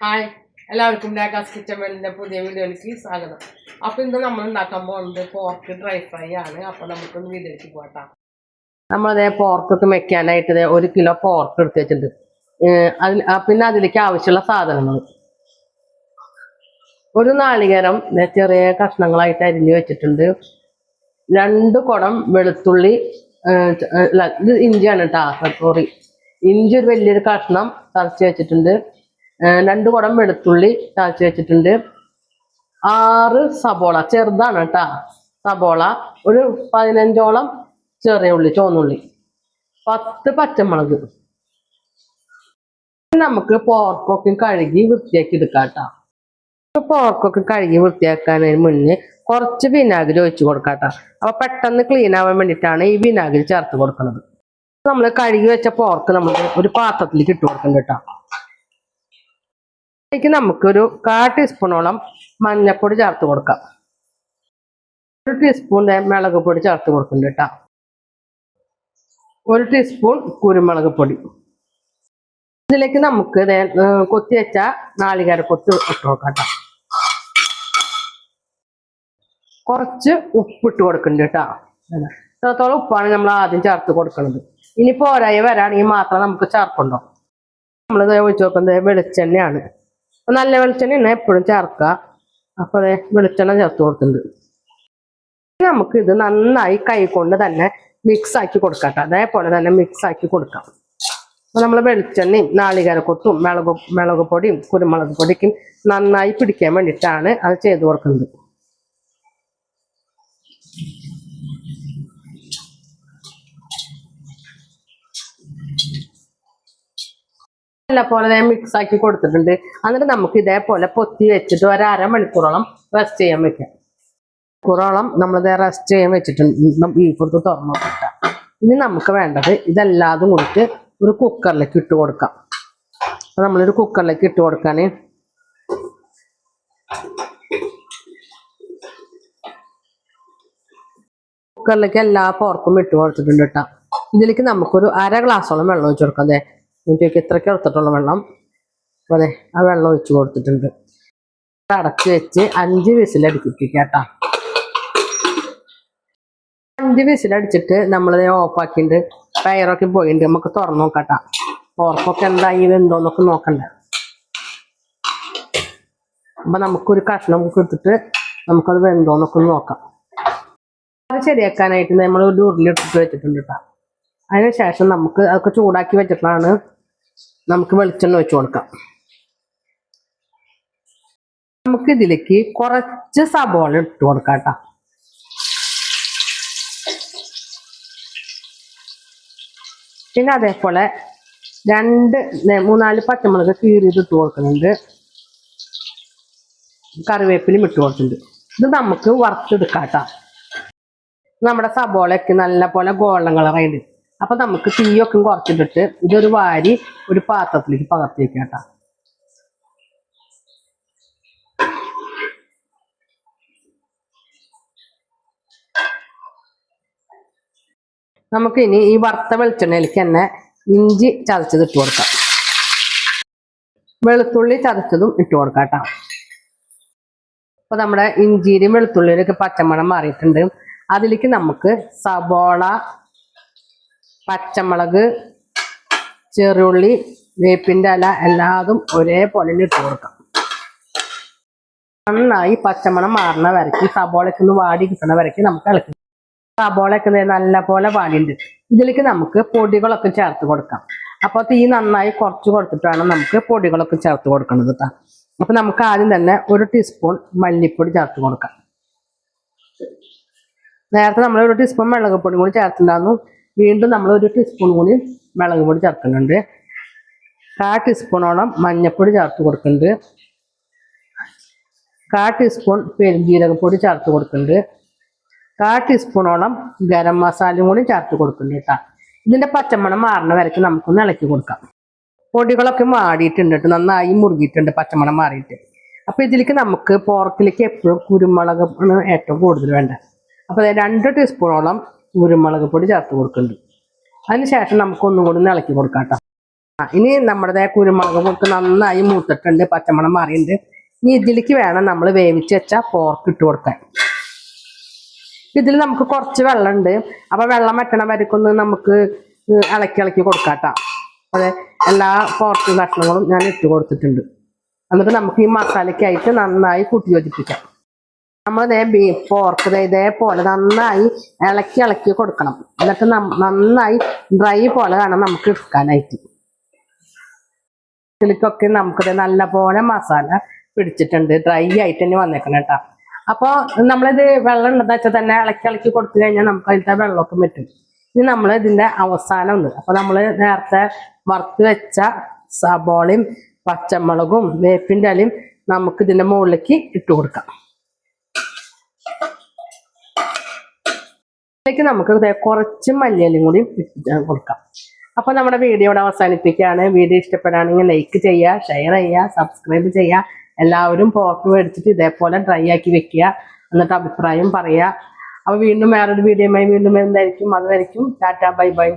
Hi എല്ലാവർക്കും ഡാക്കാസ് kitchen വേൾഡിന്റെ പുതിയ വീഡിയോയിലേക്ക് സ്വാഗതം. അപ്പോൾ ഇന്ന് നമ്മൾ ഉണ്ടാക്കാൻ പോകുന്നത് പോർക്ക് ഡ്രൈ ഫ്രൈ ആണ്. അപ്പോൾ നമുക്കൊന്ന് വീഡിയോയിലേക്ക് പോകട്ടാ നമ്മളതേ പോർക്കൊക്കെ വെക്കാനായിട്ട് ഒരു കിലോ പോർക്ക് എടുത്ത് വെച്ചിട്ടുണ്ട്. അതിൽ പിന്നെ അതിലേക്ക് ആവശ്യമുള്ള സാധനങ്ങൾ. ഒരു നാളികേരം ചെറിയ കഷ്ണങ്ങളായിട്ട് അരിഞ്ഞു വെച്ചിട്ടുണ്ട്. രണ്ട് കുടം വെളുത്തുള്ളി ഇത് ഇഞ്ചിയാണ് കേട്ടോ സോറി ഇഞ്ചി ഒരു വലിയൊരു കഷ്ണം തറച്ച് വെച്ചിട്ടുണ്ട്. രണ്ട് കുടം വെളുത്തുള്ളി കാച്ചി വെച്ചിട്ടുണ്ട്. ആറ് സബോള ചെറുതാണ് കേട്ടാ സബോള ഒരു പതിനഞ്ചോളം ചെറിയ ഉള്ളി ചോന്നുള്ളി പത്ത് പച്ചമുളക്. നമുക്ക് പോർക്കൊക്കെ കഴുകി വൃത്തിയാക്കി എടുക്കാം കേട്ടോ പോർക്കൊക്കെ കഴുകി വൃത്തിയാക്കാനതിന് മുന്നേ കുറച്ച് വിനാഗിരി ഒഴിച്ചു കൊടുക്കാട്ടോ അപ്പൊ പെട്ടെന്ന് ക്ലീൻ ആവാൻ വേണ്ടിയിട്ടാണ് ഈ വിനാഗിരി ചേർത്ത് കൊടുക്കുന്നത്. നമ്മൾ കഴുകി വെച്ച പോർക്ക് നമ്മൾ ഒരു പാത്രത്തിലേക്ക് ഇട്ട് കൊടുക്കണ്ട കേട്ടോ അതിലേക്ക് നമുക്കൊരു കാ ടീസ്പൂണോളം മഞ്ഞൾപ്പൊടി ചേർത്ത് കൊടുക്കാം. ഒരു ടീസ്പൂൺ മുളക് പൊടി ചേർത്ത് കൊടുക്കുന്നുണ്ട് കേട്ടോ ഒരു ടീസ്പൂൺ കുരുമുളക് പൊടി. ഇതിലേക്ക് നമുക്ക് കൊത്തി വെച്ച നാളികേര കൊത്തി ഇട്ട് കൊടുക്കാം കേട്ടോ കുറച്ച് ഉപ്പിട്ട് കൊടുക്കുന്നുണ്ട് കേട്ടോ. ഇത്രത്തോളം ഉപ്പാണ് നമ്മൾ ആദ്യം ചേർത്ത് കൊടുക്കുന്നത് ഇനി പോരായി വരാണെങ്കിൽ മാത്രം നമുക്ക് ചേർക്കണ്ടോ? നമ്മൾ ഒഴിച്ച് നോക്കുന്നത് വെളിച്ചെണ്ണയാണ്. നല്ല വെളിച്ചെണ്ണ എപ്പോഴും ചേർക്കുക. അപ്പോൾ വെളിച്ചെണ്ണ ചേർത്ത് ഇനി നമുക്ക് ഇത് നന്നായി കൈ കൊണ്ട് തന്നെ മിക്സ് ആക്കി കൊടുക്കാം കേട്ടോ അതേപോലെ തന്നെ മിക്സ് ആക്കി കൊടുക്കാം. അപ്പൊ നമ്മൾ വെളിച്ചെണ്ണയും നാളികേരക്കൊത്തും മുളക് മുളക് പൊടിയും കുരുമുളക് പൊടിക്കും നന്നായി പിടിക്കാൻ വേണ്ടിയിട്ടാണ് അത് ചെയ്തു കൊടുക്കുന്നത്. നല്ല പോലെ മിക്സ് ആക്കി കൊടുത്തിട്ടുണ്ട്. എന്നിട്ട് നമുക്ക് ഇതേപോലെ പൊത്തി വെച്ചിട്ട് ഒരു അരമണിക്കൂറോളം റെസ്റ്റ് ചെയ്യാൻ വെക്കാം. മണിക്കൂറോളം നമ്മളിത് റെസ്റ്റ് ചെയ്യാൻ വെച്ചിട്ടുണ്ട്. ഈ കൊടുത്ത് തുറന്നു കിട്ടാം ഇനി നമുക്ക് വേണ്ടത് ഇതെല്ലാതും കൊടുത്ത് ഒരു കുക്കറിലേക്ക് ഇട്ട് കൊടുക്കാം. അപ്പൊ നമ്മളൊരു കുക്കറിലേക്ക് ഇട്ട് കൊടുക്കാൻ കുക്കറിലേക്ക് എല്ലാ പോർക്കും ഇട്ട് കൊടുത്തിട്ടുണ്ട് കേട്ടോ. ഇതിലേക്ക് നമുക്കൊരു അര ഗ്ലാസ്സോളം വെള്ളം ഒഴിച്ച് കൊടുക്കാം അതെ നോക്കിയൊക്കെ ഇത്രയ്ക്ക് എടുത്തിട്ടുള്ള വെള്ളം. അതെ ആ വെള്ളം ഒഴിച്ചു കൊടുത്തിട്ടുണ്ട്. അടച്ച് വെച്ച് അഞ്ച് വിസിലടിപ്പിക്കുക കേട്ടോ. അഞ്ച് വിസിലടിച്ചിട്ട് നമ്മളത് ഓഫാക്കിയിട്ട് പയറൊക്കെ പോയിട്ടുണ്ട്. നമുക്ക് തുറന്നു നോക്കട്ടാ പോർക്കൊക്കെ എന്തായി വെന്തോന്നൊക്കെ നോക്കണ്ടേ. അപ്പൊ നമുക്കൊരു കഷ്ണം എടുത്തിട്ട് നമുക്കത് വെന്തോന്നൊക്കെ നോക്കാം. അത് ശരിയാക്കാനായിട്ട് നമ്മൾ ഒരു ഉരുളി എടുത്തിട്ട് വെച്ചിട്ടുണ്ട് കേട്ടോ. അതിന് ശേഷം നമുക്ക് അതൊക്കെ ചൂടാക്കി വെച്ചിട്ടാണ് നമുക്ക് വെളിച്ചെണ്ണ ഒഴിച്ചു കൊടുക്കാം. നമുക്ക് ഇതിലേക്ക് കുറച്ച് സബോള ഇട്ട് കൊടുക്കാം കേട്ടോ പിന്നെ അതേപോലെ രണ്ട് മൂന്നാൽ പച്ചമുളക് കീറിയത് ഇട്ട് കൊടുക്കുന്നുണ്ട്. കറിവേപ്പിലും ഇട്ട് കൊടുക്കുന്നുണ്ട്. ഇത് നമുക്ക് വറുത്തെടുക്കാം കേട്ടോ നമ്മുടെ സബോളയ്ക്ക് നല്ല പോലെ ഗോൾഡൻ കളറായിട്ട് അപ്പൊ നമുക്ക് തീയൊക്കെ കുറച്ചിട്ടിട്ട് ഇതൊരു വാരി ഒരു പാത്രത്തിലേക്ക് പകർത്തി വെക്കാം നമുക്ക് ഇനി ഈ വറുത്ത വെളിച്ചെണ്ണയിലേക്ക് തന്നെ ഇഞ്ചി ചതച്ചത് ഇട്ട് കൊടുക്കാം. വെളുത്തുള്ളി ചതച്ചതും ഇട്ട് കൊടുക്കാം കേട്ടോ. അപ്പൊ നമ്മുടെ ഇഞ്ചിയിലും വെളുത്തുള്ളിയിലൊക്കെ പച്ചമണം മാറിയിട്ടുണ്ട്. അതിലേക്ക് നമുക്ക് സബോള പച്ചമുളക് ചെറുള്ളി വേപ്പിന്റെ ഇല എല്ലാതും ഒരേപോലെ ഇട്ട് കൊടുക്കാം. നന്നായി പച്ചമണം മാറുന്ന വരയ്ക്ക് സബോളയ്ക്ക് ഒന്ന് വാടി കിട്ടുന്ന വരയ്ക്ക് നമുക്ക് ഇളക്കി സബോളയൊക്കെ നല്ല പോലെ വാടിയുണ്ട് ഇതിലേക്ക് നമുക്ക് പൊടികളൊക്കെ ചേർത്ത് കൊടുക്കാം. അപ്പോൾ തീ നന്നായി കുറച്ച് കൊടുത്തിട്ട് വേണം നമുക്ക് പൊടികളൊക്കെ ചേർത്ത് കൊടുക്കുന്നത് കേട്ടോ അപ്പം നമുക്ക് ആദ്യം തന്നെ ഒരു ടീസ്പൂൺ മല്ലിപ്പൊടി ചേർത്ത് കൊടുക്കാം. നേരത്തെ നമ്മൾ ഒരു ടീസ്പൂൺ മുളക് പൊടി കൂടി ചേർത്തിട്ടുണ്ടായിരുന്നു. വീണ്ടും നമ്മൾ ഒരു ടീസ്പൂൺ കൂടി മുളക് പൊടി ചേർക്കുന്നുണ്ട്. കാ ടീസ്പൂണോളം മഞ്ഞൾപ്പൊടി ചേർത്ത് കൊടുക്കുന്നുണ്ട്. കാ ടീസ്പൂൺ പെരുംജീരകപ്പൊടി ചേർത്ത് കൊടുക്കുന്നുണ്ട്. കാ ടീസ്പൂണോളം ഗരം മസാലയും കൂടി ചേർത്ത് കൊടുക്കുന്നുണ്ട് കേട്ടോ. ഇതിന്റെ പച്ചമണം മാറുന്ന വരയ്ക്ക് നമുക്കൊന്ന് ഇളക്കി കൊടുക്കാം. പൊടികളൊക്കെ മാടിയിട്ടുണ്ട് കേട്ടോ. നന്നായി മുറുകിയിട്ടുണ്ട് പച്ചമണം മാറിയിട്ട്. അപ്പോൾ ഇതിലേക്ക് നമുക്ക് പോർക്കിലേക്ക് എപ്പോഴും കുരുമുളക് ആണ് ഏറ്റവും കൂടുതൽ വേണ്ടത്. അപ്പോൾ രണ്ട് ടീസ്പൂണോളം കുരുമുളക് പൊടി ചേർത്ത് കൊടുക്കുന്നുണ്ട്. അതിന് ശേഷം നമുക്ക് ഒന്നും കൂടി ഇളക്കി കൊടുക്കാം ഇനി നമ്മുടെ കുരുമുളക് പൊടിക്ക് നന്നായി മൂത്തിട്ടുണ്ട് പച്ചമണം മാറിയിട്ടുണ്ട്. ഇനി ഇതിലേക്ക് വേണം നമ്മൾ വേവിച്ച് വെച്ച പോർക്ക് ഇട്ട് കൊടുക്കാൻ. ഇതിൽ നമുക്ക് കുറച്ച് വെള്ളമുണ്ട്. അപ്പൊ വെള്ളം വറ്റണ വരക്കൊന്ന് നമുക്ക് ഇളക്കി ഇളക്കി കൊടുക്കാട്ടോ അതെ എല്ലാ പോർക്ക് കഷ്ണങ്ങളും ഞാൻ ഇട്ട് കൊടുത്തിട്ടുണ്ട്. എന്നിട്ട് നമുക്ക് ഈ മസാലയ്ക്കായിട്ട് നന്നായി കൂട്ടി യോജിപ്പിക്കാം. നമ്മൾ ഇതേ ബീഫ് പോർക്ക് ഇതേപോലെ നന്നായി ഇളക്കി ഇളക്കി കൊടുക്കണം. എന്നിട്ട് നന്നായി ഡ്രൈ പോലെ വേണം നമുക്ക് എടുക്കാനായിട്ട്. ഇതിലേക്കൊക്കെ നമുക്കിത് നല്ല പോലെ മസാല പിടിച്ചിട്ടുണ്ട്. ഡ്രൈ ആയിട്ട് തന്നെ വന്നേക്കണം കേട്ടോ അപ്പോൾ നമ്മളിത് വെള്ളം ഉണ്ടെന്ന് വെച്ചാൽ തന്നെ ഇളക്കി ഇളക്കി കൊടുത്തു കഴിഞ്ഞാൽ നമുക്ക് അതിലത്തെ വെള്ളമൊക്കെ പറ്റും ഇനി നമ്മൾ ഇതിന്റെ അവസാനം ഉണ്ട് അപ്പോൾ നമ്മൾ നേരത്തെ വറുത്ത് വെച്ച സബോളയും പച്ചമുളകും വേപ്പിന്റെ ഇലയും നമുക്ക് ഇതിന്റെ മുകളിലേക്ക് ഇട്ട് കൊടുക്കാം. ഇതിലേക്ക് നമുക്ക് കുറച്ച് മല്ലിയിലും കൂടി കൊടുക്കാം. അപ്പൊ നമ്മുടെ വീഡിയോ ഇവിടെ അവസാനിപ്പിക്കുകയാണ്. വീഡിയോ ഇഷ്ടപ്പെടുകയാണെങ്കിൽ ലൈക്ക് ചെയ്യുക ഷെയർ ചെയ്യുക സബ്സ്ക്രൈബ് ചെയ്യുക. എല്ലാവരും പോർക്ക് മേടിച്ചിട്ട് ഇതേപോലെ ഡ്രൈ ആക്കി വെക്കുക. എന്നിട്ട് അഭിപ്രായം പറയുക. അപ്പൊ വീണ്ടും വേറൊരു വീഡിയോയുമായി വീണ്ടും എന്തായിരിക്കും അതുവരെയും ടാറ്റ ബൈ ബൈ.